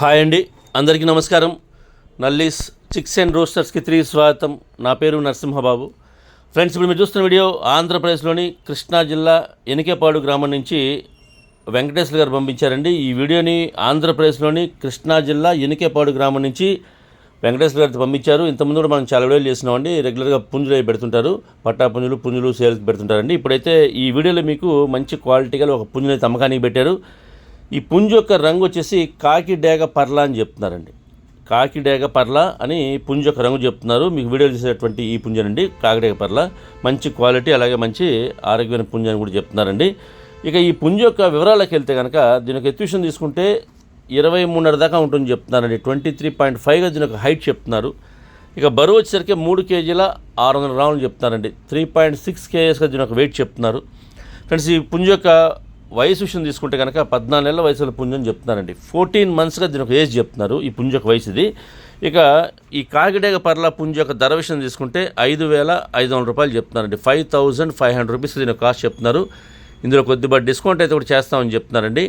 Hi అండి. అందరికీ నమస్కారం. నల్లీస్ చిక్స్ అండ్ రోస్టర్స్కి తిరిగి స్వాగతం. నా పేరు నరసింహబాబు. ఫ్రెండ్స్ ఇప్పుడు మీరు చూస్తున్న వీడియో ఆంధ్రప్రదేశ్లోని కృష్ణా జిల్లా ఎనికేపాడు గ్రామం నుంచి వెంకటేశ్వర గారు పంపించారండి. ఈ వీడియోని ఆంధ్రప్రదేశ్లోని కృష్ణా జిల్లా ఎనికేపాడు గ్రామం నుంచి వెంకటేశ్వర గారితో పంపించారు. ఇంతకుముందు కూడా మనం చాలా వీడియోలు చేసినామండి. రెగ్యులర్గా పుంజులు పెడుతుంటారు. పట్టా పుంజులు పుంజులు సేల్స్ పెడుతుంటారండి. ఇప్పుడైతే ఈ వీడియోలో మీకు మంచి క్వాలిటీ గల ఒక పుంజుని తమ్మకానికి పెట్టారు. ఈ పుంజు యొక్క రంగు వచ్చేసి కాకి డేగ పర్ల అని చెప్తున్నారండి. కాకి డేగ పర్ల అని పుంజు యొక్క రంగు చెప్తున్నారు. మీకు వీడియోలు చేసేటువంటి ఈ పుంజనండి కాకిడేగ పర్ల. మంచి క్వాలిటీ అలాగే మంచి ఆరోగ్యమైన పుంజు అని కూడా చెప్తున్నారండి. ఇక ఈ పుంజు యొక్క వివరాలకు వెళ్తే కనుక దీని యొక్క ఎత్యూషన్ తీసుకుంటే ఇరవై మూడున్నర దాకా ఉంటుంది చెప్తున్నారండి. ట్వంటీ త్రీ పాయింట్ ఫైవ్గా దీని ఒక హైట్ చెప్తున్నారు. ఇక బరువు వచ్చేసరికి మూడు కేజీల ఆరు వందల గ్రాములు చెప్తున్నారండి. త్రీ పాయింట్ సిక్స్ కేజెస్గా దీని ఒక వెయిట్ చెప్తున్నారు. ఫ్రెండ్స్ ఈ పుంజు యొక్క వయసు విషయం తీసుకుంటే కనుక పద్నాలుగు నెలల వయసులో పుంజు అని చెప్తున్నారండి. ఫోర్టీన్ మంత్స్గా దీని ఒక ఏజ్ చెప్తున్నారు ఈ పుంజు యొక్క వయసు ఇది. ఇక ఈ కాకిడేగ పర్ల పుంజు యొక్క ధర విషయం తీసుకుంటే ఐదు వేల ఐదు వందల రూపాయలు చెప్తున్నారండి. Five thousand five hundred rupees దీని కాస్ట్ చెప్తున్నారు. ఇందులో కొద్దిపాటి డిస్కౌంట్ అయితే కూడా చేస్తామని చెప్తున్నారండి.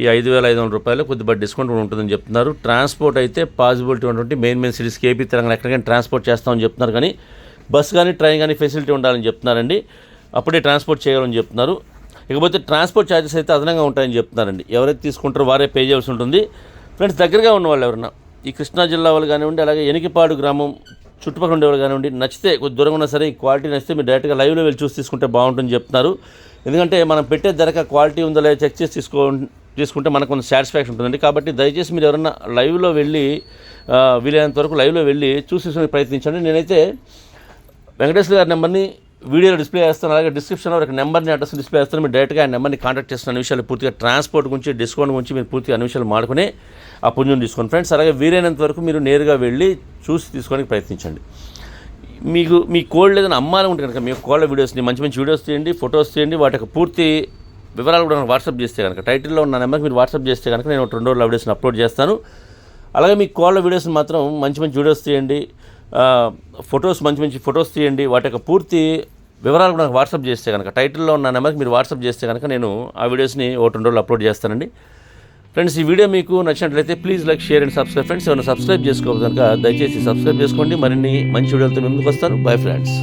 ఈ ఐదు వేల ఐదు వందల రూపాయలు కొద్దిపాటి డిస్కౌంట్ కూడా ఉంటుందని చెప్తున్నారు. ట్రాన్స్పోర్ట్ అయితే పాసిబిలిటీ ఉన్నటువంటి మెయిన్ మెయిన్ సిటీస్కి ఏపీ తెలంగాణ ఎక్కడికైనా ట్రాన్స్పోర్ట్ చేస్తామని చెప్తున్నారు. కానీ బస్ కానీ ట్రైన్ కానీ ఫెసిలిటీ ఉండాలని చెప్తున్నారండి. అప్పుడే ట్రాన్స్పోర్ట్ చేయాలని చెప్తున్నారు. ఇకపోతే ట్రాన్స్పోర్ట్ ఛార్జెస్ అయితే అదనంగా ఉంటాయని చెప్తున్నారండి. ఎవరైతే తీసుకుంటారో వారే పే చేయాల్సి ఉంటుంది. ఫ్రెండ్స్ దగ్గరగా ఉన్న వాళ్ళు ఎవరన్నా ఈ కృష్ణా జిల్లా వాళ్ళు కానివ్వండి అలాగే ఎనికిపాడు గ్రామం చుట్టుపక్కల ఉండేవాళ్ళు కానివ్వండి నచ్చితే కొద్ది దూరంగా ఉన్నా సరే ఈ క్వాలిటీ నచ్చితే మీరు డైరెక్ట్గా లైవ్లో వెళ్ళి చూసి తీసుకుంటే బాగుంటుంది చెప్తున్నారు. ఎందుకంటే మనం పెట్టే ధరక క్వాలిటీ ఉందో లేదో చెక్ చేసి తీసుకో తీసుకుంటే మనకు కొంచెం సాటిస్ఫాక్షన్ ఉంటుందండి. కాబట్టి దయచేసి మీరు ఎవరన్నా లైవ్లో వెళ్ళి వీలైనంత వరకు లైవ్లో వెళ్ళి చూసి ప్రయత్నించండి. నేనైతే వెంకటేశ్వర గారి నెంబర్ని వీడియోలో డిస్ప్లే చేస్తాను. అలాగే డిస్క్రిప్షన్లో ఒక నెంబర్ని అడ్రస్ డిస్ప్లే చేస్తాను. మీరు డైరెక్ట్గా ఆ నెంబర్ని కాంటాక్ట్ చేస్తున్న విషయాలు పూర్తిగా ట్రాన్స్పోర్ట్ గురించి డిస్కౌంట్ గురించి మీరు పూర్తిగా అన్ని విషయాలు మాడుకుని ఆ పుంజుని తీసుకోండి. ఫ్రెండ్స్ అలాగే వీలైనంత వరకు మీరు నేరుగా వెళ్ళి చూసి తీసుకోవడానికి ప్రయత్నించండి. మీకు మీ కోల్డ్ ఏదైనా ఉంటే కనుక మీ కోళ్ళ వీడియోస్ని మంచి మంచి వీడియోస్ తీయండి ఫొటోస్ తీయండి వాటి యొక్క పూర్తి వివరాలు కూడా నాకు వాట్సాప్ చేస్తే కనుక టైటిల్లో ఉన్న నెంబర్కి మీరు వాట్సాప్ చేస్తే కనుక నేను రెండు రోజుల వీడియోస్ని అప్లోడ్ చేస్తాను. అలాగే మీ కోళ్ళ వీడియోస్ని మాత్రం మంచి మంచి వీడియోస్ తీయండి. ఫొటోస్ మంచి మంచి ఫొటోస్ తీయండి. వాటి యొక్క పూర్తి వివరాలు కూడా నాకు వాట్సాప్ చేస్తే కనుక టైటిల్లో ఉన్న నెంబర్కి మీరు వాట్సాప్ చేస్తే కనుక నేను ఆ వీడియోస్ని ఒక రెండు రోజులు అప్లోడ్ చేస్తానండి. ఫ్రెండ్స్ ఈ వీడియో మీకు నచ్చినట్లయితే please like share and subscribe. Friends ఏమైనా సబ్స్క్రైబ్ చేసుకోవాలి కనుక దయచేసి సబ్స్క్రైబ్ చేసుకోండి. మరిన్ని మంచి వీడియోలతో ముందుకు వస్తాను. Bye friends.